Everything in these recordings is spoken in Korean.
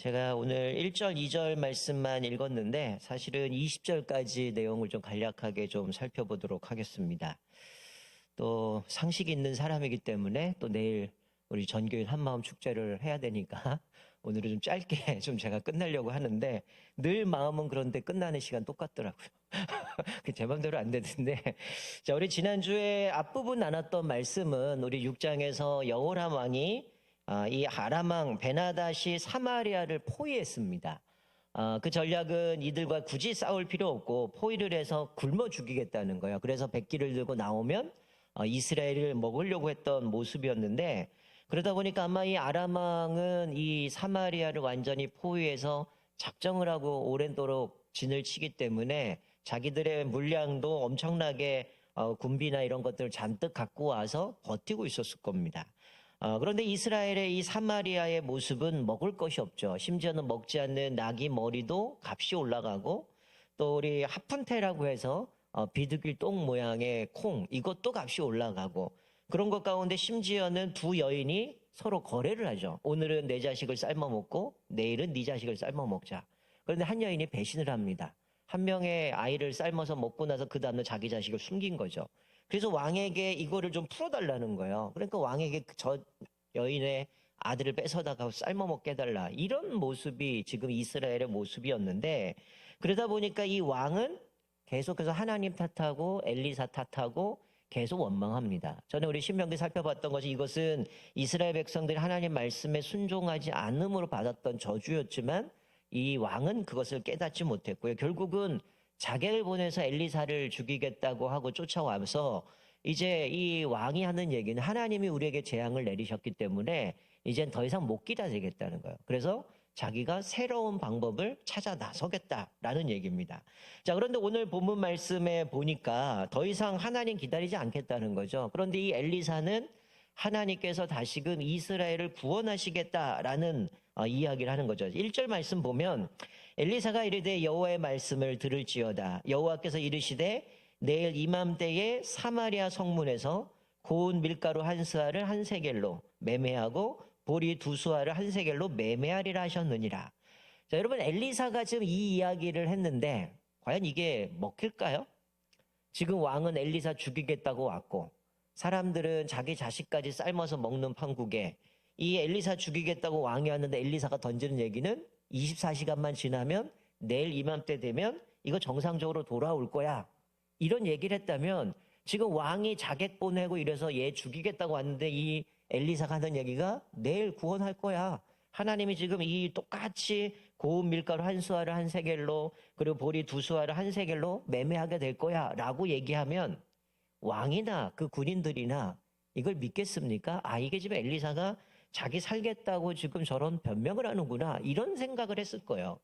제가 오늘 1절, 2절 말씀만 읽었는데 사실은 20절까지 내용을 좀 간략하게 좀 살펴보도록 하겠습니다. 또 상식 있는 사람이기 때문에 또 내일 우리 전교인 한마음 축제를 해야 되니까 오늘은 좀 짧게 좀 제가 끝내려고 하는데 늘 마음은 그런데 끝나는 시간 똑같더라고요. 그제 맘대로 안 되는데 자 우리 지난주에 앞부분 나눴던 말씀은 우리 6장에서 여호람 왕이 아, 이 아람왕 베나다시 사마리아를 포위했습니다. 아, 그 전략은 이들과 굳이 싸울 필요 없고 포위를 해서 굶어 죽이겠다는 거예요. 그래서 백기를 들고 나오면 어, 이스라엘을 먹으려고 했던 모습이었는데 그러다 보니까 아마 이 아람왕은 이 사마리아를 완전히 포위해서 작정을 하고 오랜도록 진을 치기 때문에 자기들의 물량도 엄청나게 어, 군비나 이런 것들을 잔뜩 갖고 와서 버티고 있었을 겁니다. 어, 그런데 이스라엘의 이 사마리아의 모습은 먹을 것이 없죠. 심지어는 먹지 않는 나귀 머리도 값이 올라가고 또 우리 하푼테라고 해서 어, 비둘기 똥 모양의 콩 이것도 값이 올라가고 그런 것 가운데 심지어는 두 여인이 서로 거래를 하죠. 오늘은 내 자식을 삶아 먹고 내일은 네 자식을 삶아 먹자. 그런데 한 여인이 배신을 합니다. 한 명의 아이를 삶아서 먹고 나서 그 다음날 자기 자식을 숨긴 거죠. 그래서 왕에게 이거를 좀 풀어달라는 거예요. 그러니까 왕에게 그저 여인의 아들을 뺏어다가 삶아 먹게 해달라. 이런 모습이 지금 이스라엘의 모습이었는데 그러다 보니까 이 왕은 계속해서 하나님 탓하고 엘리사 탓하고 계속 원망합니다. 저는 우리 신명기 살펴봤던 것이 이것은 이스라엘 백성들이 하나님 말씀에 순종하지 않음으로 받았던 저주였지만 이 왕은 그것을 깨닫지 못했고요. 결국은 자객을 보내서 엘리사를 죽이겠다고 하고 쫓아와서 이제 이 왕이 하는 얘기는 하나님이 우리에게 재앙을 내리셨기 때문에 이젠 더 이상 못 기다리겠다는 거예요. 그래서 자기가 새로운 방법을 찾아 나서겠다라는 얘기입니다. 자, 그런데 오늘 본문 말씀에 보니까 더 이상 하나님 기다리지 않겠다는 거죠. 그런데 이 엘리사는 하나님께서 다시금 이스라엘을 구원하시겠다라는 어, 이야기를 하는 거죠. 1절 말씀 보면 엘리사가 이르되 여호와의 말씀을 들을지어다. 여호와께서 이르시되 내일 이맘때에 사마리아 성문에서 고운 밀가루 한 스아를 한 세겔로 매매하고 보리 두 수아를 한 세겔로 매매하리라 하셨느니라. 자, 여러분 엘리사가 지금 이 이야기를 했는데 과연 이게 먹힐까요? 지금 왕은 엘리사 죽이겠다고 왔고 사람들은 자기 자식까지 삶아서 먹는 판국에 이 엘리사 죽이겠다고 왕이 왔는데 엘리사가 던지는 얘기는 24시간만 지나면 내일 이맘때 되면 이거 정상적으로 돌아올 거야. 이런 얘기를 했다면 지금 왕이 자객 보내고 이래서 얘 죽이겠다고 왔는데 이 엘리사가 하는 얘기가 내일 구원할 거야. 하나님이 지금 이 똑같이 고운 밀가루 한 수아를 한 세겔로 그리고 보리 두 수아를 한 세겔로 매매하게 될 거야 라고 얘기하면 왕이나 그 군인들이나 이걸 믿겠습니까? 아 이게 지금 엘리사가 자기 살겠다고 지금 저런 변명을 하는구나 이런 생각을 했을 거예요.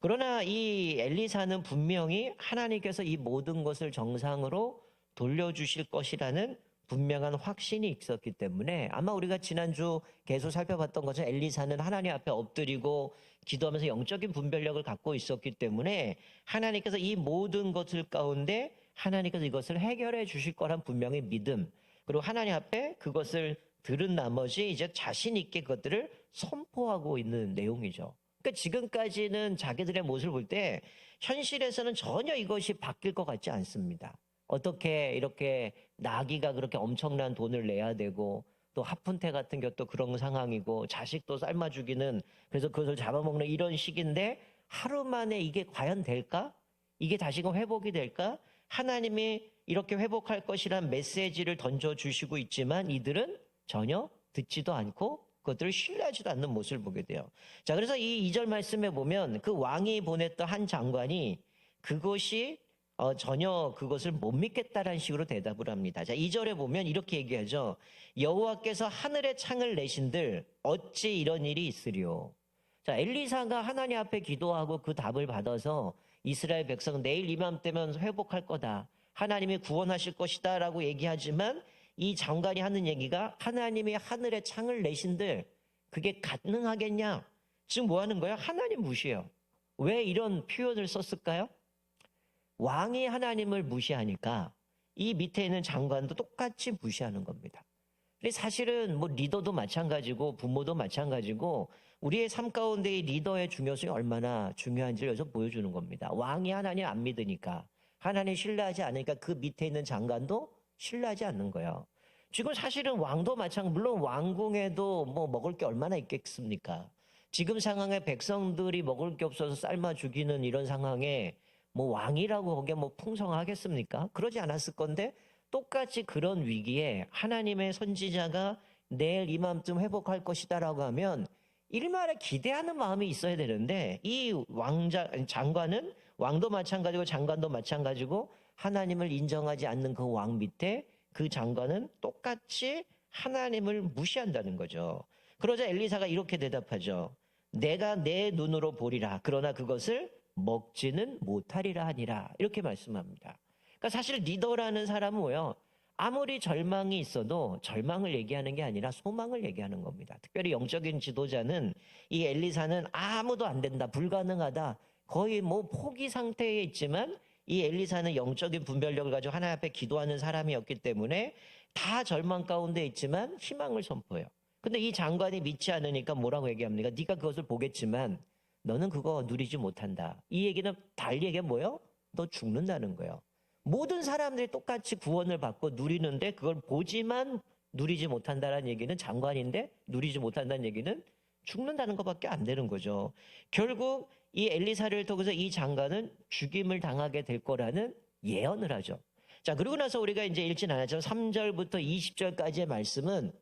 그러나 이 엘리사는 분명히 하나님께서 이 모든 것을 정상으로 돌려주실 것이라는 분명한 확신이 있었기 때문에 아마 우리가 지난주 계속 살펴봤던 것은 엘리사는 하나님 앞에 엎드리고 기도하면서 영적인 분별력을 갖고 있었기 때문에 하나님께서 이 모든 것을 가운데 하나님께서 이것을 해결해 주실 거란 분명히 믿음 그리고 하나님 앞에 그것을 들은 나머지 이제 자신 있게 그것들을 선포하고 있는 내용이죠. 그러니까 지금까지는 자기들의 모습을 볼 때 현실에서는 전혀 이것이 바뀔 것 같지 않습니다. 어떻게 이렇게 나기가 그렇게 엄청난 돈을 내야 되고 또 하푼테 같은 것도 그런 상황이고 자식도 삶아 죽이는 그래서 그것을 잡아먹는 이런 식인데 하루 만에 이게 과연 될까? 이게 다시금 회복이 될까? 하나님이 이렇게 회복할 것이란 메시지를 던져주시고 있지만 이들은 전혀 듣지도 않고 그것들을 신뢰하지도 않는 모습을 보게 돼요. 자, 그래서 이 2절 말씀에 보면 그 왕이 보냈던 한 장관이 그것이 어, 전혀 그것을 못 믿겠다라는 식으로 대답을 합니다. 자, 2절에 보면 이렇게 얘기하죠. 여호와께서 하늘의 창을 내신들 어찌 이런 일이 있으리요. 자, 엘리사가 하나님 앞에 기도하고 그 답을 받아서 이스라엘 백성 내일 이맘때면 회복할 거다. 하나님이 구원하실 것이다라고 얘기하지만 이 장관이 하는 얘기가 하나님이 하늘의 창을 내신들 그게 가능하겠냐? 지금 뭐 하는 거예요? 하나님 무시해요. 왜 이런 표현을 썼을까요? 왕이 하나님을 무시하니까 이 밑에 있는 장관도 똑같이 무시하는 겁니다. 근데 사실은 뭐 리더도 마찬가지고 부모도 마찬가지고 우리의 삶 가운데의 리더의 중요성이 얼마나 중요한지를 여기서 보여주는 겁니다. 왕이 하나님 안 믿으니까 하나님 신뢰하지 않으니까 그 밑에 있는 장관도 신뢰하지 않는 거예요. 지금 사실은 왕도 마찬가지, 물론 왕궁에도 뭐 먹을 게 얼마나 있겠습니까? 지금 상황에 백성들이 먹을 게 없어서 삶아 죽이는 이런 상황에 뭐 왕이라고 거기에 뭐 풍성하겠습니까? 그러지 않았을 건데 똑같이 그런 위기에 하나님의 선지자가 내일 이맘쯤 회복할 것이다라고 하면 일말에 기대하는 마음이 있어야 되는데 이 왕자 장관은 왕도 마찬가지고 장관도 마찬가지고 하나님을 인정하지 않는 그 왕 밑에 그 장관은 똑같이 하나님을 무시한다는 거죠. 그러자 엘리사가 이렇게 대답하죠. 내가 내 눈으로 보리라. 그러나 그것을 먹지는 못하리라 하니라. 이렇게 말씀합니다. 그러니까 사실 리더라는 사람은 뭐요? 아무리 절망이 있어도 절망을 얘기하는 게 아니라 소망을 얘기하는 겁니다. 특별히 영적인 지도자는 이 엘리사는 아무도 안 된다, 불가능하다, 거의 뭐 포기 상태에 있지만 이 엘리사는 영적인 분별력을 가지고 하나님 앞에 기도하는 사람이었기 때문에 다 절망 가운데 있지만 희망을 선포해요. 근데 이 장관이 믿지 않으니까 뭐라고 얘기합니까? 네가 그것을 보겠지만 너는 그거 누리지 못한다. 이 얘기는 달리 얘기하면 뭐예요? 너 죽는다는 거예요. 모든 사람들이 똑같이 구원을 받고 누리는데 그걸 보지만 누리지 못한다는 얘기는 장관인데 누리지 못한다는 얘기는 죽는다는 것밖에 안 되는 거죠. 결국 이 엘리사를 통해서 이 장관은 죽임을 당하게 될 거라는 예언을 하죠. 자, 그러고 나서 우리가 이제 읽진 않았지만 3절부터 20절까지의 말씀은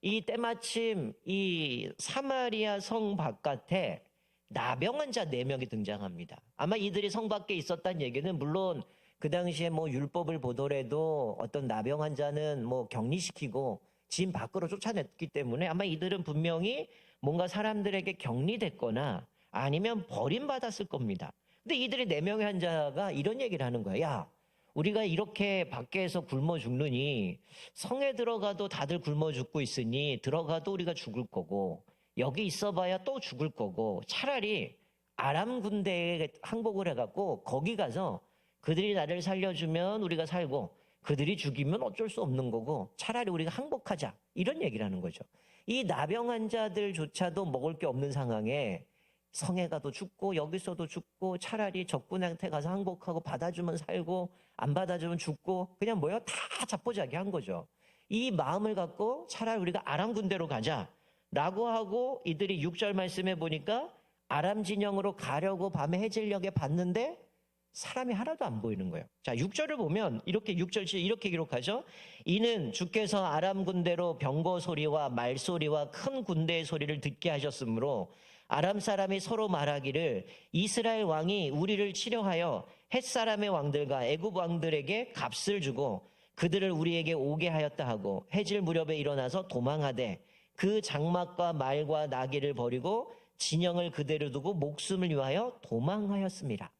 이 때마침 이 사마리아 성 바깥에 나병 환 자 4명이 등장합니다. 아마 이들이 성 밖에 있었다는 얘기는 물론 그 당시에 뭐 율법을 보더라도 어떤 나병 환자는 뭐 격리시키고 집 밖으로 쫓아냈기 때문에 아마 이들은 분명히 뭔가 사람들에게 격리됐거나 아니면 버림받았을 겁니다. 근데 이들이 네 명의 환자가 이런 얘기를 하는 거야. 야, 우리가 이렇게 밖에서 굶어 죽느니 성에 들어가도 다들 굶어 죽고 있으니 들어가도 우리가 죽을 거고 여기 있어봐야 또 죽을 거고 차라리 아람 군대에 항복을 해갖고 거기 가서 그들이 나를 살려주면 우리가 살고 그들이 죽이면 어쩔 수 없는 거고 차라리 우리가 항복하자 이런 얘기를 하는 거죠. 이 나병 환자들조차도 먹을 게 없는 상황에 성에 가도 죽고 여기서도 죽고 차라리 적군한테 가서 항복하고 받아주면 살고 안 받아주면 죽고 그냥 뭐요 다 자포자기 한 거죠. 이 마음을 갖고 차라리 우리가 아람 군대로 가자 라고 하고 이들이 6절 말씀해 보니까 아람 진영으로 가려고 밤에 해질녘에 봤는데 사람이 하나도 안 보이는 거예요. 자, 6절을 보면 이렇게 6절 이렇게 기록하죠. 이는 주께서 아람 군대로 병거 소리와 말 소리와 큰 군대의 소리를 듣게 하셨으므로 아람 사람이 서로 말하기를 이스라엘 왕이 우리를 치려하여 햇 사람의 왕들과 애굽 왕들에게 값을 주고 그들을 우리에게 오게 하였다 하고 해질 무렵에 일어나서 도망하되 그 장막과 말과 나귀를 버리고 진영을 그대로 두고 목숨을 위하여 도망하였습니다.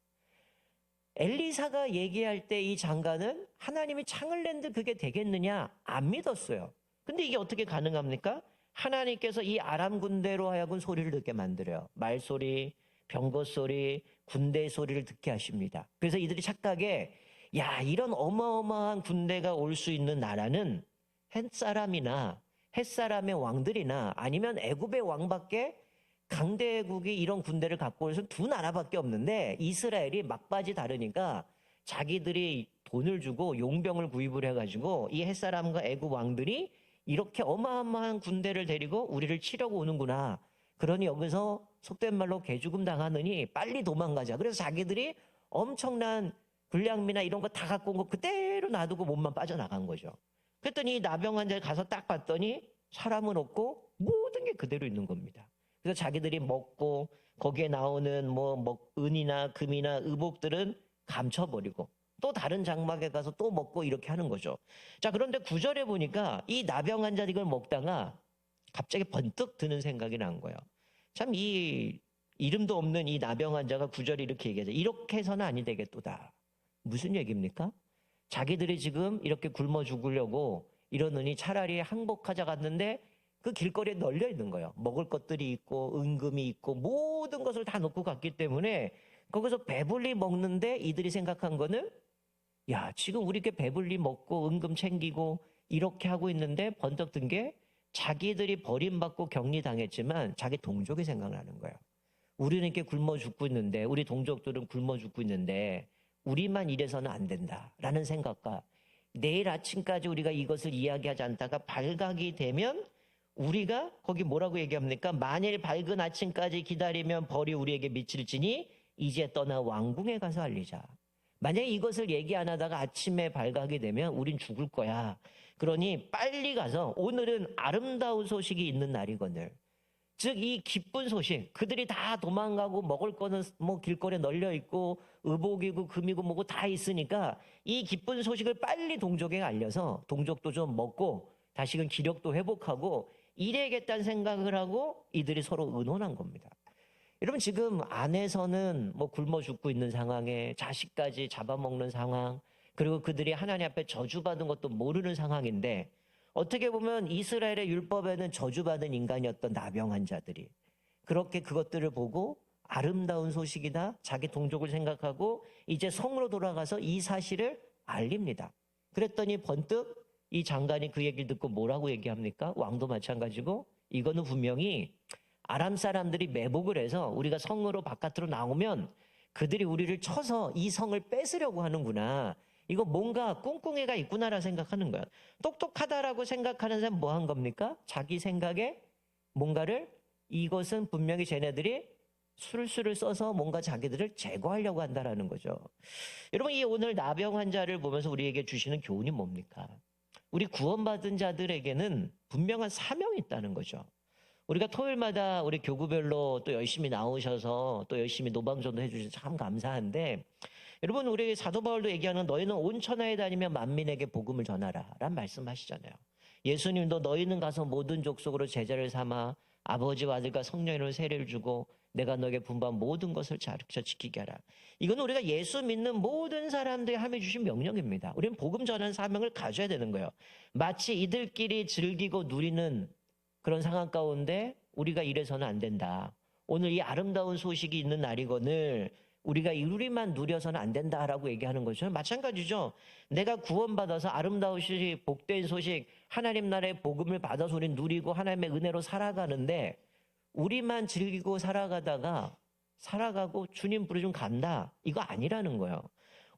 엘리사가 얘기할 때 이 장관은 하나님이 창을 낸데 그게 되겠느냐 안 믿었어요. 근데 이게 어떻게 가능합니까? 하나님께서 이 아람 군대로 하여금 소리를 듣게 만들어요. 말소리, 병거 소리, 군대 소리를 듣게 하십니다. 그래서 이들이 착각에 야 이런 어마어마한 군대가 올 수 있는 나라는 햇사람이나 햇사람의 왕들이나 아니면 애굽의 왕밖에 강대국이 이런 군대를 갖고 있어서 두 나라밖에 없는데 이스라엘이 막바지 다르니까 자기들이 돈을 주고 용병을 구입을 해가지고 이 햇사람과 애굽 왕들이 이렇게 어마어마한 군대를 데리고 우리를 치려고 오는구나. 그러니 여기서 속된 말로 개죽음 당하느니 빨리 도망가자. 그래서 자기들이 엄청난 군량미나 이런 거 다 갖고 온 거 그대로 놔두고 몸만 빠져나간 거죠. 그랬더니 이 나병 환자를 가서 딱 봤더니 사람은 없고 모든 게 그대로 있는 겁니다. 그래서 자기들이 먹고 거기에 나오는 뭐, 뭐 은이나 금이나 의복들은 감춰버리고 또 다른 장막에 가서 또 먹고 이렇게 하는 거죠. 자, 그런데 구절에 보니까 이 나병 환자 이걸 먹다가 갑자기 번뜩 드는 생각이 난 거예요. 참 이 이름도 없는 이 나병 환자가 구절에 이렇게 얘기하죠. 이렇게 해서는 아니 되겠도다. 무슨 얘기입니까? 자기들이 지금 이렇게 굶어 죽으려고 이러느니 차라리 항복하자 갔는데 그 길거리에 널려 있는 거예요. 먹을 것들이 있고 은금이 있고 모든 것을 다 놓고 갔기 때문에 거기서 배불리 먹는데 이들이 생각한 거는 야 지금 우리 이렇게 배불리 먹고 은금 챙기고 이렇게 하고 있는데 번쩍 든게 자기들이 버림받고 격리당했지만 자기 동족이 생각나는 거예요. 우리는 이렇게 굶어 죽고 있는데 우리 동족들은 굶어 죽고 있는데 우리만 이래서는 안 된다라는 생각과 내일 아침까지 우리가 이것을 이야기하지 않다가 발각이 되면 우리가 거기 뭐라고 얘기합니까? 만일 밝은 아침까지 기다리면 벌이 우리에게 미칠지니 이제 떠나 왕궁에 가서 알리자. 만약에 이것을 얘기 안 하다가 아침에 발각이 되면 우린 죽을 거야. 그러니 빨리 가서 오늘은 아름다운 소식이 있는 날이거늘. 즉 이 기쁜 소식 그들이 다 도망가고 먹을 거는 뭐 길거리에 널려 있고 의복이고 금이고 뭐고 다 있으니까 이 기쁜 소식을 빨리 동족에게 알려서 동족도 좀 먹고 다시금 기력도 회복하고 이래야겠다는 생각을 하고 이들이 서로 의논한 겁니다. 여러분 지금 안에서는 뭐 굶어 죽고 있는 상황에 자식까지 잡아먹는 상황 그리고 그들이 하나님 앞에 저주받은 것도 모르는 상황인데 어떻게 보면 이스라엘의 율법에는 저주받은 인간이었던 나병 환자들이 그렇게 그것들을 보고 아름다운 소식이다 자기 동족을 생각하고 이제 성으로 돌아가서 이 사실을 알립니다. 그랬더니 번뜩 이 장관이 그 얘기를 듣고 뭐라고 얘기합니까? 왕도 마찬가지고 이거는 분명히 아람 사람들이 매복을 해서 우리가 성으로 바깥으로 나오면 그들이 우리를 쳐서 이 성을 뺏으려고 하는구나. 이거 뭔가 꿍꿍이가 있구나라 생각하는 거야. 똑똑하다라고 생각하는 사람 뭐 한 겁니까? 자기 생각에 뭔가를 이것은 분명히 쟤네들이 술수를 써서 뭔가 자기들을 제거하려고 한다라는 거죠. 여러분 이 오늘 나병 환자를 보면서 우리에게 주시는 교훈이 뭡니까? 우리 구원받은 자들에게는 분명한 사명이 있다는 거죠. 우리가 토요일마다 우리 교구별로 또 열심히 나오셔서 또 열심히 노방전도 해주셔서 참 감사한데 여러분 우리 사도 바울도 얘기하는 너희는 온 천하에 다니며 만민에게 복음을 전하라 란 말씀하시잖아요. 예수님도 너희는 가서 모든 족속으로 제자를 삼아 아버지와 아들과 성령으로 세례를 주고 내가 너에게 분부한 모든 것을 가르쳐 지키게 하라. 이건 우리가 예수 믿는 모든 사람들이 함해 주신 명령입니다. 우리는 복음 전하는 사명을 가져야 되는 거예요. 마치 이들끼리 즐기고 누리는 그런 상황 가운데 우리가 이래서는 안 된다. 오늘 이 아름다운 소식이 있는 날이거늘 우리가 우리만 누려서는 안 된다라고 얘기하는 거죠. 마찬가지죠. 내가 구원받아서 아름다운 소식, 복된 소식, 하나님 나라의 복음을 받아서 우리 누리고 하나님의 은혜로 살아가는데 우리만 즐기고 살아가다가 살아가고 주님 부르 좀 간다. 이거 아니라는 거예요.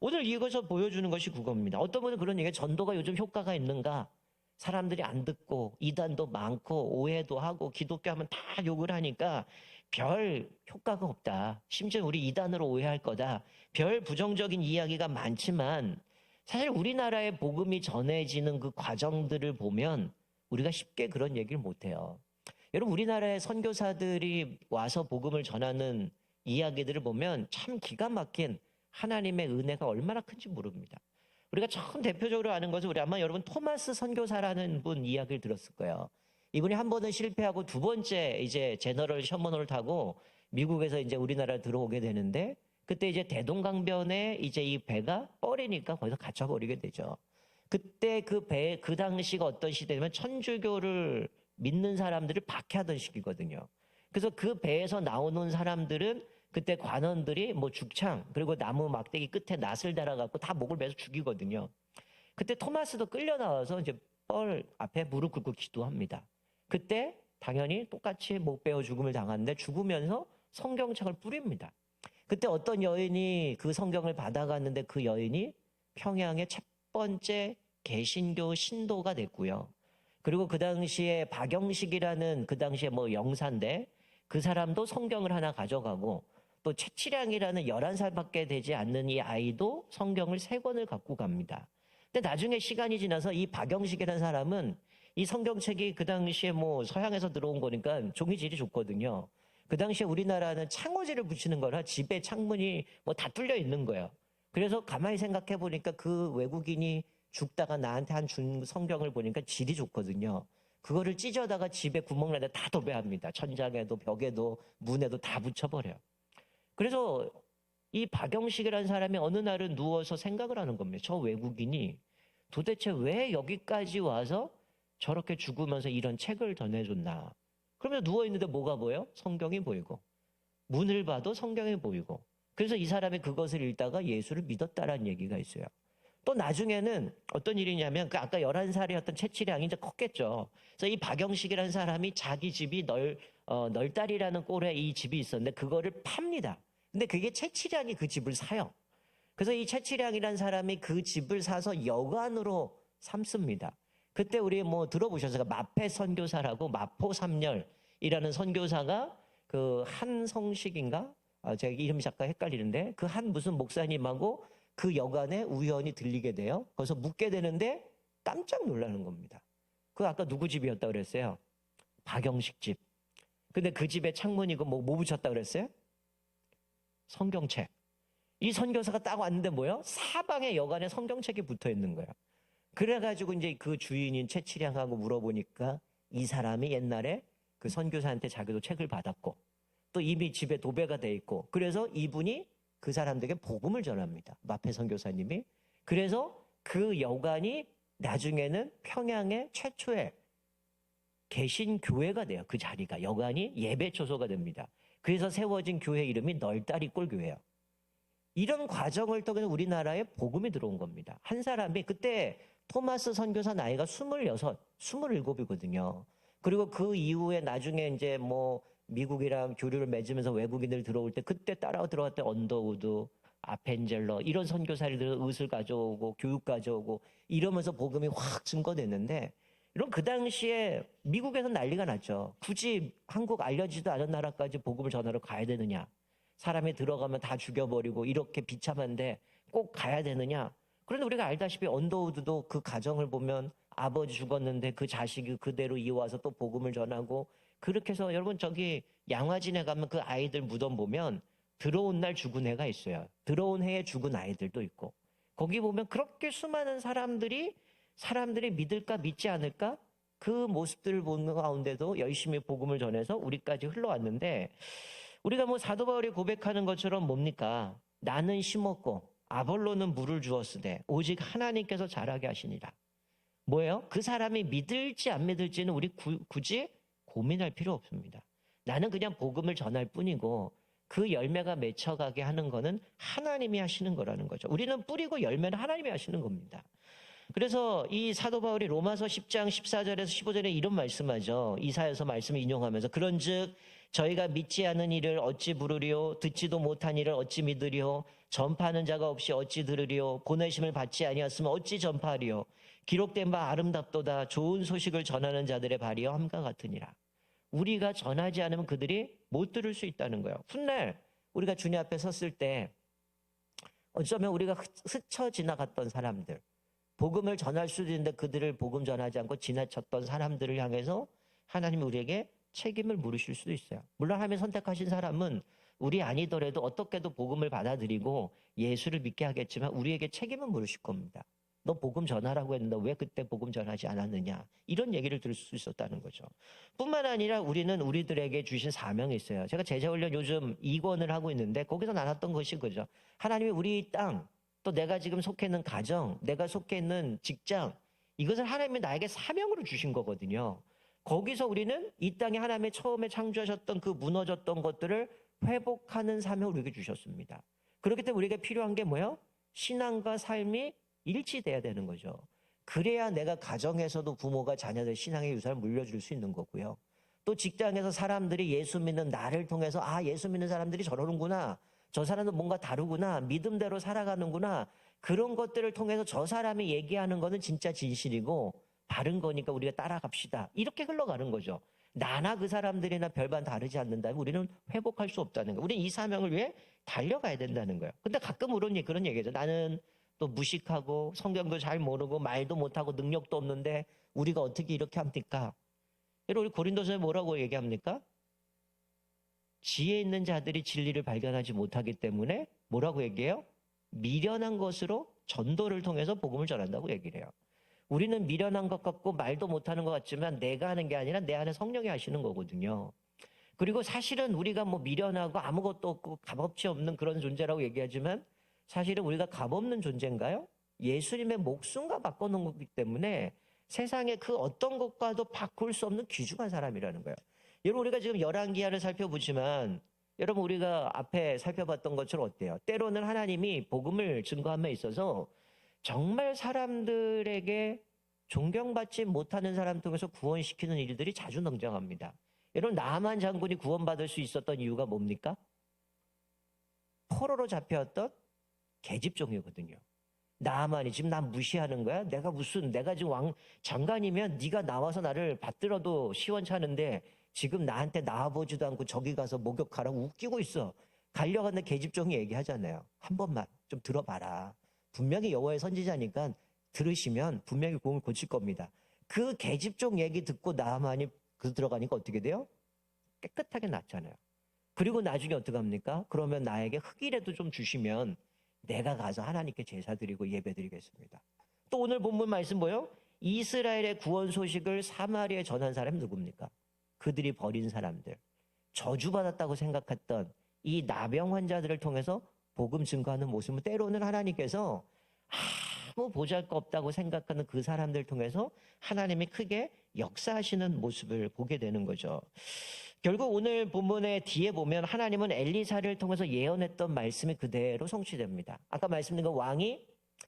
오늘 이것을 보여주는 것이 그겁니다. 어떤 분은 그런 얘기에 전도가 요즘 효과가 있는가? 사람들이 안 듣고 이단도 많고 오해도 하고 기독교 하면 다 욕을 하니까 별 효과가 없다. 심지어 우리 이단으로 오해할 거다. 별 부정적인 이야기가 많지만 사실 우리나라의 복음이 전해지는 그 과정들을 보면 우리가 쉽게 그런 얘기를 못 해요. 여러분 우리나라의 선교사들이 와서 복음을 전하는 이야기들을 보면 참 기가 막힌 하나님의 은혜가 얼마나 큰지 모릅니다. 우리가 처음 대표적으로 아는 것은 우리 아마 여러분 토마스 선교사라는 분 이야기를 들었을 거예요. 이분이 한 번은 실패하고 두 번째 이제 제너럴 셔먼호를 타고 미국에서 이제 우리나라에 들어오게 되는데 그때 이제 대동강변에 이제 이 배가 뻘이니까 거기서 갇혀버리게 되죠. 그때 그 배, 그 당시가 어떤 시대냐면 천주교를 믿는 사람들을 박해하던 시기거든요. 그래서 그 배에서 나오는 사람들은 그때 관원들이 뭐 죽창 그리고 나무 막대기 끝에 낫을 달아갖고 다 목을 매서 죽이거든요. 그때 토마스도 끌려 나와서 이제 뻘 앞에 무릎 꿇고 기도합니다. 그때 당연히 똑같이 목 베어 죽음을 당하는데 죽으면서 성경책을 뿌립니다. 그때 어떤 여인이 그 성경을 받아갔는데 그 여인이 평양의 첫 번째 개신교 신도가 됐고요. 그리고 그 당시에 박영식이라는 그 당시에 뭐 영사인데 그 사람도 성경을 하나 가져가고 또 채치량이라는 11살밖에 되지 않는 이 아이도 성경을 세 권을 갖고 갑니다. 근데 나중에 시간이 지나서 이 박영식이라는 사람은 이 성경책이 그 당시에 뭐 서양에서 들어온 거니까 종이질이 좋거든요. 그 당시에 우리나라는 창호지를 붙이는 거라 집에 창문이 뭐 다 뚫려 있는 거예요. 그래서 가만히 생각해 보니까 그 외국인이 죽다가 나한테 한 준 성경을 보니까 질이 좋거든요. 그거를 찢어다가 집에 구멍 내다 다 도배합니다. 천장에도 벽에도 문에도 다 붙여버려요. 그래서 이 박영식이라는 사람이 어느 날은 누워서 생각을 하는 겁니다. 저 외국인이 도대체 왜 여기까지 와서 저렇게 죽으면서 이런 책을 전해줬나. 그러면 누워있는데 뭐가 보여? 성경이 보이고. 문을 봐도 성경이 보이고. 그래서 이 사람이 그것을 읽다가 예수를 믿었다라는 얘기가 있어요. 또 나중에는 어떤 일이냐면 그 아까 11살이었던 채치량이 이제 컸겠죠. 그래서 이 박영식이라는 사람이 자기 집이 널, 어, 널다리라는 꼴에 이 집이 있었는데 그거를 팝니다. 근데 그게 채치량이 그 집을 사요. 그래서 이 채치량이라는 사람이 그 집을 사서 여관으로 삼습니다. 그때 우리 뭐 들어보셨어요? 마페 선교사라고 마포 삼열이라는 선교사가 그 한성식인가? 아, 제가 이름 잠깐 헷갈리는데 그 한 무슨 목사님하고 그 여관에 우연히 들리게 돼요. 거기서 묵게 되는데 깜짝 놀라는 겁니다. 그 아까 누구 집이었다 그랬어요? 박영식 집. 근데 그 집에 창문이고 뭐, 뭐 붙였다 그랬어요? 성경책. 이 선교사가 딱 왔는데 뭐요? 사방에 여관에 성경책이 붙어 있는 거예요. 그래가지고 이제 그 주인인 최치량하고 물어보니까 이 사람이 옛날에 그 선교사한테 자기도 책을 받았고 또 이미 집에 도배가 돼 있고 그래서 이분이 그 사람들에게 복음을 전합니다. 마페 선교사님이. 그래서 그 여관이 나중에는 평양의 최초의 개신 교회가 돼요. 그 자리가 여관이 예배 초소가 됩니다. 그래서 세워진 교회 이름이 널다리 꼴 교회예요. 이런 과정을 통해서 우리나라에 복음이 들어온 겁니다. 한 사람이 그때 토마스 선교사 나이가 26, 27이거든요. 그리고 그 이후에 나중에 이제 뭐 미국이랑 교류를 맺으면서 외국인들 들어올 때 그때 따라 들어왔던 언더우드, 아펜젤러 이런 선교사들이 의을 가져오고 교육 가져오고 이러면서 복음이 확 증거됐는데 이런 그 당시에 미국에서 난리가 났죠. 굳이 한국 알려지도 않은 나라까지 복음을 전하러 가야 되느냐? 사람이 들어가면 다 죽여버리고 이렇게 비참한데 꼭 가야 되느냐? 그런데 우리가 알다시피 언더우드도 그 가정을 보면 아버지 죽었는데 그 자식이 그대로 이어와서 또 복음을 전하고 그렇게 해서 여러분 저기 양화진에 가면 그 아이들 무덤 보면 들어온 날 죽은 애가 있어요. 들어온 해에 죽은 아이들도 있고 거기 보면 그렇게 수많은 사람들이 사람들이 믿을까 믿지 않을까 그 모습들을 보는 가운데도 열심히 복음을 전해서 우리까지 흘러왔는데 우리가 뭐 사도 바울이 고백하는 것처럼 뭡니까? 나는 심었고 아볼로는 물을 주었으되 오직 하나님께서 자라게 하시니라. 뭐예요? 그 사람이 믿을지 안 믿을지는 우리 구, 굳이 고민할 필요 없습니다. 나는 그냥 복음을 전할 뿐이고 그 열매가 맺혀가게 하는 거는 하나님이 하시는 거라는 거죠. 우리는 뿌리고 열매는 하나님이 하시는 겁니다. 그래서 이 사도 바울이 로마서 10장 14절에서 15절에 이런 말씀하죠. 이사여서 말씀을 인용하면서 그런즉 저희가 믿지 않은 일을 어찌 부르리요 듣지도 못한 일을 어찌 믿으리요 전파하는 자가 없이 어찌 들으리요 보내심을 받지 아니었으면 어찌 전파하리요 기록된 바 아름답도다 좋은 소식을 전하는 자들의 발이여 함과 같으니라. 우리가 전하지 않으면 그들이 못 들을 수 있다는 거예요. 훗날 우리가 주님 앞에 섰을 때 어쩌면 우리가 스쳐 지나갔던 사람들 복음을 전할 수도 있는데 그들을 복음 전하지 않고 지나쳤던 사람들을 향해서 하나님이 우리에게 책임을 물으실 수도 있어요. 물론 하나님이 선택하신 사람은 우리 아니더라도 어떻게도 복음을 받아들이고 예수를 믿게 하겠지만 우리에게 책임을 물으실 겁니다. 너 복음 전하라고 했는데 왜 그때 복음 전하지 않았느냐 이런 얘기를 들을 수 있었다는 거죠. 뿐만 아니라 우리는 우리들에게 주신 사명이 있어요. 제가 제자훈련 요즘 2권을 하고 있는데 거기서 나눴던 것이 그죠. 하나님이 우리 땅 또 내가 지금 속해 있는 가정, 내가 속해 있는 직장 이것을 하나님이 나에게 사명으로 주신 거거든요. 거기서 우리는 이 땅에 하나님의 처음에 창조하셨던 그 무너졌던 것들을 회복하는 사명을 우리에게 주셨습니다. 그렇기 때문에 우리에게 필요한 게 뭐예요? 신앙과 삶이 일치돼야 되는 거죠. 그래야 내가 가정에서도 부모가 자녀들 신앙의 유산을 물려줄 수 있는 거고요. 또 직장에서 사람들이 예수 믿는 나를 통해서 아 예수 믿는 사람들이 저러는구나. 저 사람은 뭔가 다르구나. 믿음대로 살아가는구나. 그런 것들을 통해서 저 사람이 얘기하는 거는 진짜 진실이고 바른 거니까 우리가 따라갑시다. 이렇게 흘러가는 거죠. 나나 그 사람들이나 별반 다르지 않는다면 우리는 회복할 수 없다는 거예요. 우리는 이 사명을 위해 달려가야 된다는 거예요. 근데 가끔 얘기, 그런 얘기죠. 나는 또 무식하고 성경도 잘 모르고 말도 못하고 능력도 없는데 우리가 어떻게 이렇게 합니까? 여러분 우리 고린도서에 뭐라고 얘기합니까? 지혜 있는 자들이 진리를 발견하지 못하기 때문에 뭐라고 얘기해요? 미련한 것으로 전도를 통해서 복음을 전한다고 얘기를 해요. 우리는 미련한 것 같고 말도 못하는 것 같지만 내가 하는 게 아니라 내 안에 성령이 하시는 거거든요. 그리고 사실은 우리가 뭐 미련하고 아무것도 없고 값없이 없는 그런 존재라고 얘기하지만 사실은 우리가 값없는 존재인가요? 예수님의 목숨과 바꿔놓은 거기 때문에 세상의 그 어떤 것과도 바꿀 수 없는 귀중한 사람이라는 거예요. 여러분 우리가 지금 열왕기하를 살펴보지만 여러분 우리가 앞에 살펴봤던 것처럼 어때요? 때로는 하나님이 복음을 증거함에 있어서 정말 사람들에게 존경받지 못하는 사람 통해서 구원시키는 일들이 자주 등장합니다. 여러분 나만 장군이 구원받을 수 있었던 이유가 뭡니까? 포로로 잡혀왔던 계집종이거든요. 나만이 지금 난 무시하는 거야? 내가 무슨 내가 지금 왕 장관이면 네가 나와서 나를 받들어도 시원찮은데 지금 나한테 나와보지도 않고 저기 가서 목욕하라고 웃기고 있어. 가려가는 계집종이 얘기하잖아요. 한 번만 좀 들어봐라. 분명히 여호와의 선지자니까 들으시면 분명히 공을 고칠 겁니다. 그 계집종 얘기 듣고 나만이 그 들어가니까 어떻게 돼요? 깨끗하게 낫잖아요. 그리고 나중에 어떻게 합니까? 그러면 나에게 흙이라도 좀 주시면 내가 가서 하나님께 제사 드리고 예배 드리겠습니다. 또 오늘 본문 말씀 뭐요? 이스라엘의 구원 소식을 사마리아에 전한 사람이 누굽니까? 그들이 버린 사람들. 저주받았다고 생각했던 이 나병 환자들을 통해서 복음 증거하는 모습은 때로는 하나님께서 아무 보잘 것 없다고 생각하는 그 사람들 통해서 하나님이 크게 역사하시는 모습을 보게 되는 거죠. 결국 오늘 본문의 뒤에 보면 하나님은 엘리사를 통해서 예언했던 말씀이 그대로 성취됩니다. 아까 말씀드린 그 왕이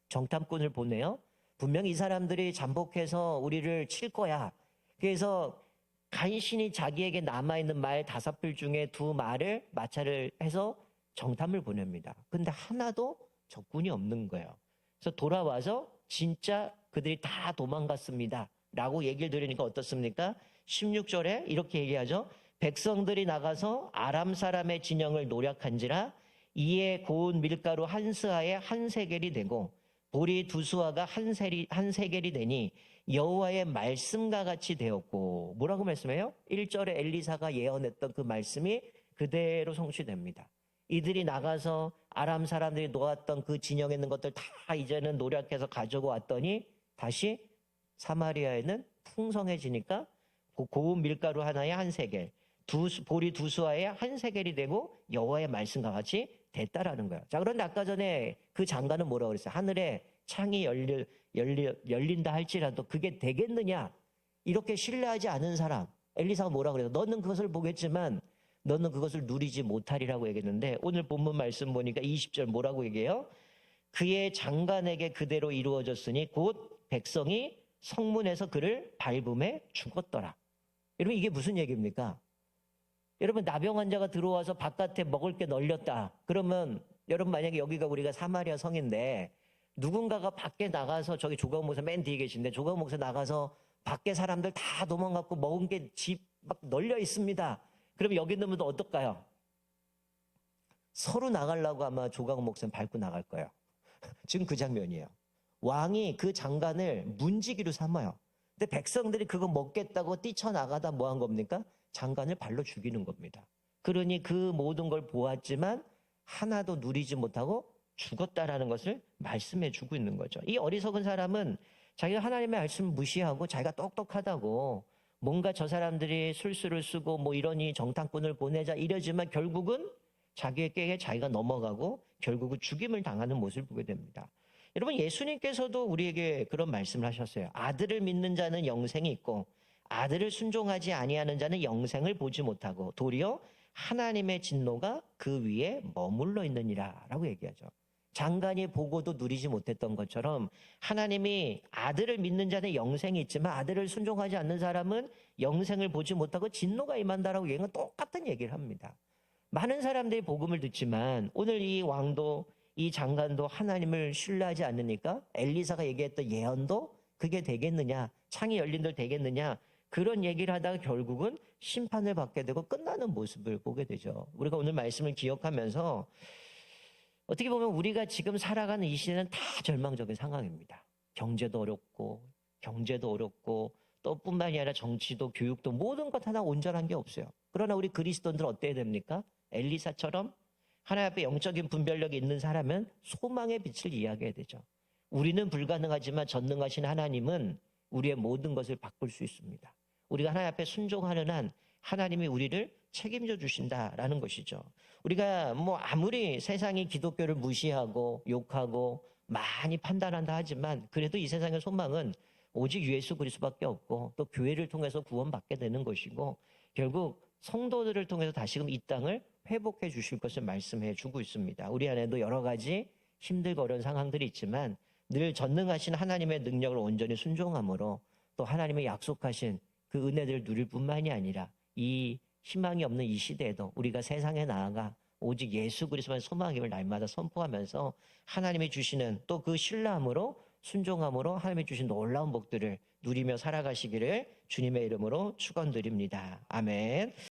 정탐꾼을 보내요. 분명히 이 사람들이 잠복해서 우리를 칠 거야. 그래서 간신히 자기에게 남아있는 말 다섯 필 중에 두 말을 마찰을 해서 정탐을 보냅니다. 근데 하나도 적군이 없는 거예요. 그래서 돌아와서 진짜 그들이 다 도망갔습니다. 라고 얘기를 들으니까 어떻습니까? 16절에 이렇게 얘기하죠. 백성들이 나가서 아람 사람의 진영을 노력한지라 이에 고운 밀가루 한 스하에 한 세겔이 되고 보리 두 세리, 한 세겔이 되니 여호와의 말씀과 같이 되었고 뭐라고 말씀해요? 1절에 엘리사가 예언했던 그 말씀이 그대로 성취됩니다. 이들이 나가서 아람 사람들이 놓았던 그 진영에 있는 것들 다 이제는 노력해서 가지고 왔더니 다시 사마리아에는 풍성해지니까 고- 고운 밀가루 하나에 한 세겔, 두 수- 보리 두 수화에 한 세겔이 되고 여호와의 말씀과 같이 됐다라는 거예요. 자, 그런데 아까 전에 그 장관은 뭐라고 그랬어요? 하늘에 창이 열리, 열리, 열린다 할지라도 그게 되겠느냐? 이렇게 신뢰하지 않은 사람. 엘리사가 뭐라고 그래요? 너는 그것을 보겠지만 너는 그것을 누리지 못하리라고 얘기했는데 오늘 본문 말씀 보니까 20절 뭐라고 얘기해요? 그의 장관에게 그대로 이루어졌으니 곧 백성이 성문에서 그를 밟음에 죽었더라. 여러분 이게 무슨 얘기입니까? 여러분 나병 환자가 들어와서 바깥에 먹을 게 널렸다. 그러면 여러분 만약에 여기가 우리가 사마리아 성인데 누군가가 밖에 나가서 저기 조각 목사 맨 뒤에 계신데 조각 목사 나가서 밖에 사람들 다 도망갔고 먹은 게 집 막 널려 있습니다. 그럼 여기 있는 분들 어떨까요? 서로 나가려고 아마 조각 목사는 밟고 나갈 거예요. 지금 그 장면이에요. 왕이 그 장관을 문지기로 삼아요. 근데 백성들이 그거 먹겠다고 뛰쳐나가다 뭐 한 겁니까? 장관을 발로 죽이는 겁니다. 그러니 그 모든 걸 보았지만 하나도 누리지 못하고 죽었다라는 것을 말씀해 주고 있는 거죠. 이 어리석은 사람은 자기가 하나님의 말씀을 무시하고 자기가 똑똑하다고 뭔가 저 사람들이 술수를 쓰고 뭐 이러니 정탐꾼을 보내자 이러지만 결국은 자기에게 자기가 넘어가고 결국은 죽임을 당하는 모습을 보게 됩니다. 여러분 예수님께서도 우리에게 그런 말씀을 하셨어요. 아들을 믿는 자는 영생이 있고 아들을 순종하지 아니하는 자는 영생을 보지 못하고 도리어 하나님의 진노가 그 위에 머물러 있느니라라고 얘기하죠. 장관이 보고도 누리지 못했던 것처럼 하나님이 아들을 믿는 자는 영생이 있지만 아들을 순종하지 않는 사람은 영생을 보지 못하고 진노가 임한다라고 얘기는 똑같은 얘기를 합니다. 많은 사람들이 복음을 듣지만 오늘 이 왕도 이 장관도 하나님을 신뢰하지 않으니까 엘리사가 얘기했던 예언도 그게 되겠느냐 창이 열린 대로 되겠느냐 그런 얘기를 하다가 결국은 심판을 받게 되고 끝나는 모습을 보게 되죠. 우리가 오늘 말씀을 기억하면서 어떻게 보면 우리가 지금 살아가는 이 시대는 다 절망적인 상황입니다. 경제도 어렵고 경제도 어렵고 또 뿐만이 아니라 정치도 교육도 모든 것 하나 온전한 게 없어요. 그러나 우리 그리스도인들 어때야 됩니까? 엘리사처럼 하나님 앞에 영적인 분별력이 있는 사람은 소망의 빛을 이야기해야 되죠. 우리는 불가능하지만 전능하신 하나님은 우리의 모든 것을 바꿀 수 있습니다. 우리가 하나님 앞에 순종하는 한 하나님이 우리를 책임져 주신다라는 것이죠. 우리가 뭐 아무리 세상이 기독교를 무시하고 욕하고 많이 판단한다 하지만 그래도 이 세상의 소망은 오직 예수 그리스도밖에 없고 또 교회를 통해서 구원받게 되는 것이고 결국 성도들을 통해서 다시금 이 땅을 회복해 주실 것을 말씀해 주고 있습니다. 우리 안에도 여러 가지 힘들고 어려운 상황들이 있지만 늘 전능하신 하나님의 능력을 온전히 순종함으로 또 하나님의 약속하신 그 은혜들을 누릴 뿐만이 아니라 이 희망이 없는 이 시대에도 우리가 세상에 나아가 오직 예수 그리스도만 소망임을 날마다 선포하면서 하나님이 주시는 또 그 신뢰함으로 순종함으로 하나님이 주신 놀라운 복들을 누리며 살아가시기를 주님의 이름으로 축원드립니다. 아멘.